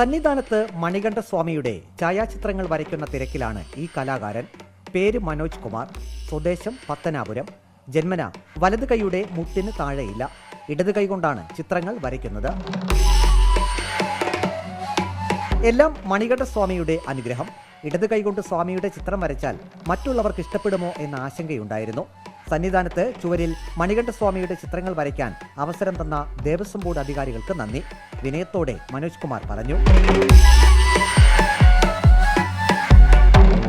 സന്നിധാനത്ത് മണികണ്ഠസ്വാമിയുടെ ഛായാചിത്രങ്ങൾ വരയ്ക്കുന്ന തിരക്കിലാണ് ഈ കലാകാരൻ. പേര് മനോജ് കുമാർ സ്വദേശം പത്തനാപുരം. ജന്മന വലത് കൈയുടെ മുട്ടിന് താഴെയില്ല. ഇടത് കൈകൊണ്ടാണ് ചിത്രങ്ങൾ വരയ്ക്കുന്നത്. എല്ലാം മണികണ്ഠസ്വാമിയുടെ അനുഗ്രഹം. ഇടത് കൈകൊണ്ട് സ്വാമിയുടെ ചിത്രം വരച്ചാൽ മറ്റുള്ളവർക്ക് ഇഷ്ടപ്പെടുമോ എന്ന ആശങ്കയുണ്ടായിരുന്നു. സന്നിധാനത്ത് ചുവരിൽ മണികണ്ഠസ്വാമിയുടെ ചിത്രങ്ങൾ വരയ്ക്കാൻ അവസരം തന്ന ദേവസ്വം ബോർഡ് അധികാരികൾക്ക് നന്ദി. വിനയത്തോടെ മനോജ് കുമാർ പറഞ്ഞു.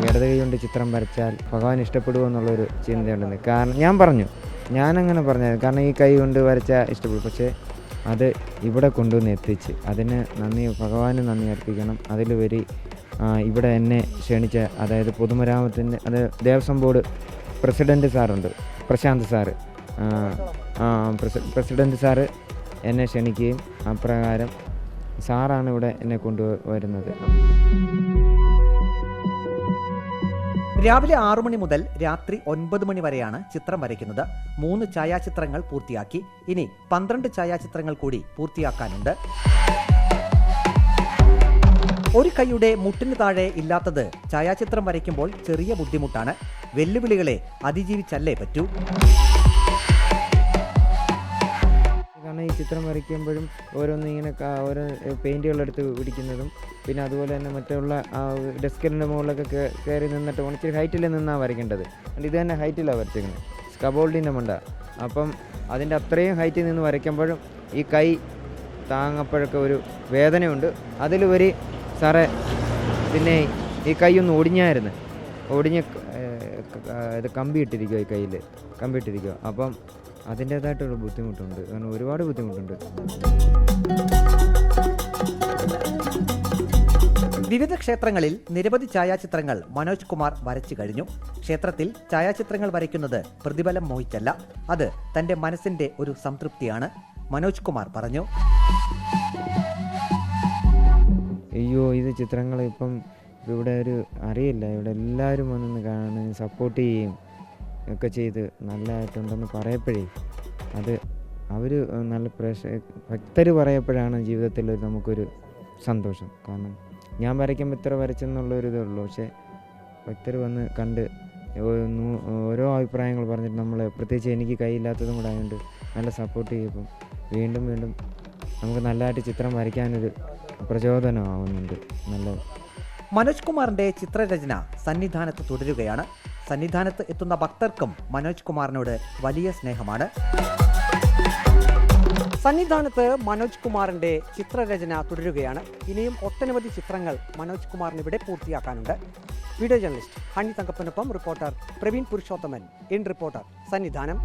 ഇടത് കൈ കൊണ്ട് ചിത്രം വരച്ചാൽ ഭഗവാൻ ഇഷ്ടപ്പെടുമോ എന്നുള്ളൊരു ചിന്തയുണ്ടെന്ന്. കാരണം ഞാൻ പറഞ്ഞു. ഞാനങ്ങനെ പറഞ്ഞത്. കാരണം ഈ കൈ കൊണ്ട് വരച്ചാൽ ഇഷ്ടപ്പെടും. പക്ഷേ അത് ഇവിടെ കൊണ്ടുവന്ന് എത്തിച്ച് അതിന് നന്ദി ഭഗവാന് നന്ദി അർപ്പിക്കണം. അതിലുപരി ഇവിടെ എന്നെ ക്ഷണിച്ച അതായത് പൊതുമരാമത്തിന്റെ അത് ദേവസ്വം ബോർഡ് പ്രസിഡന്റ് സാറുണ്ട്. പ്രശാന്ത് സാറ് പ്രസിഡന്റ് സാറ് എന്നെ ക്ഷണിക്കുകയും അപ്രകാരം സാറാണ് ഇവിടെ എന്നെ കൊണ്ടുവരുന്നത്. രാവിലെ ആറു മണി മുതൽ രാത്രി ഒൻപത് മണി വരെയാണ് ചിത്രം വരയ്ക്കുന്നത്. മൂന്ന് ഛായാചിത്രങ്ങൾ പൂർത്തിയാക്കി. ഇനി പന്ത്രണ്ട് ഛായാചിത്രങ്ങൾ കൂടി പൂർത്തിയാക്കാനുണ്ട്. ഒരു കൈയുടെ മുട്ടിന് താഴെ ഇല്ലാത്തത് ഛായാചിത്രം വരയ്ക്കുമ്പോൾ ചെറിയ ബുദ്ധിമുട്ടാണ്. വെല്ലുവിളികളെ അതിജീവിച്ചല്ലേ പറ്റൂ? കാരണം ഈ ചിത്രം വരയ്ക്കുമ്പോഴും ഓരോന്ന് ഇങ്ങനെ ഓരോ പെയിന്റുകളെടുത്ത് പിടിക്കുന്നതും പിന്നെ അതുപോലെ തന്നെ മറ്റുള്ള ഡെസ്കിന്റെ മുകളിലൊക്കെ കയറി നിന്നിട്ട് ഇച്ചിരി ഹൈറ്റിൽ നിന്നാണ് വരയ്ക്കേണ്ടത്. ഇത് തന്നെ ഹൈറ്റിലാണ് വരച്ചിരിക്കുന്നത് സ്കബോൾഡിന്റെ മണ്ട. അപ്പം അതിന്റെ അത്രയും ഹൈറ്റിൽ നിന്ന് വരയ്ക്കുമ്പോഴും ഈ കൈ താങ്ങപ്പോഴൊക്കെ ഒരു വേദനയുണ്ട്. അതിലുപരി സാറേ പിന്നെ ഈ കൈ ഒന്ന് ഒടിഞ്ഞായിരുന്നു. ഒടിഞ്ഞ് ഇത് കമ്പി ഇട്ടിരിക്കുക ഈ കയ്യിൽ കമ്പി ഇട്ടിരിക്കുക അപ്പം അതിന്റേതായിട്ടുള്ള ബുദ്ധിമുട്ടുണ്ട്. കാരണം ഒരുപാട് ബുദ്ധിമുട്ടുണ്ട്. വിവിധ ക്ഷേത്രങ്ങളിൽ നിരവധി ഛായാചിത്രങ്ങൾ മനോജ് കുമാർ വരച്ചു കഴിഞ്ഞു. ക്ഷേത്രത്തിൽ ഛായാചിത്രങ്ങൾ വരയ്ക്കുന്നത് പ്രതിഫലം മോഹിച്ചല്ല. അത് തന്റെ മനസ്സിന്റെ ഒരു സംതൃപ്തിയാണ് മനോജ് കുമാർ പറഞ്ഞു. ഇത് ചിത്രങ്ങൾ ഇപ്പം ഇവിടെ ഒരു അറിയില്ല. ഇവിടെ എല്ലാവരും വന്നൊന്ന് കാണാൻ സപ്പോർട്ട് ചെയ്യുകയും ഒക്കെ ചെയ്ത് നല്ലതായിട്ടുണ്ടെന്ന് പറയപ്പോഴേ അത് അവർ നല്ല പ്രേക്ഷ ഭക്തർ പറയപ്പോഴാണ് ജീവിതത്തിൽ ഒരു നമുക്കൊരു സന്തോഷം. കാരണം ഞാൻ വരയ്ക്കുമ്പോൾ ഇത്ര വരച്ചെന്നുള്ളൊരു ഇതേ ഉള്ളൂ. പക്ഷേ ഭക്തർ വന്ന് കണ്ട് ഓരോ അഭിപ്രായങ്ങൾ പറഞ്ഞിട്ട് നമ്മൾ പ്രത്യേകിച്ച് എനിക്ക് കൈയില്ലാത്തതും കൂടെ ആയതുകൊണ്ട് നല്ല സപ്പോർട്ട് ചെയ്യുമ്പം വീണ്ടും വീണ്ടും നമുക്ക് നല്ലതായിട്ട് ചിത്രം വരയ്ക്കാനൊരു പ്രചോദനമാവുന്നുണ്ട്. നല്ല മനോജ് കുമാറിന്റെ ചിത്രരചന സന്നിധാനത്ത് തുടരുകയാണ്. സന്നിധാനത്ത് എത്തുന്ന ഭക്തർക്കും മനോജ് കുമാറിനോട് വലിയ സ്നേഹമാണ്. സന്നിധാനത്ത് മനോജ് കുമാറിന്റെ ചിത്രരചന തുടരുകയാണ്. ഇനിയും ഒട്ടനവധി ചിത്രങ്ങൾ മനോജ് കുമാറിന് ഇവിടെ പൂർത്തിയാക്കാനുണ്ട്. Video journalist Honey തങ്കപ്പനൊപ്പം reporter Praveen Purushothaman in reporter Sannidhanam.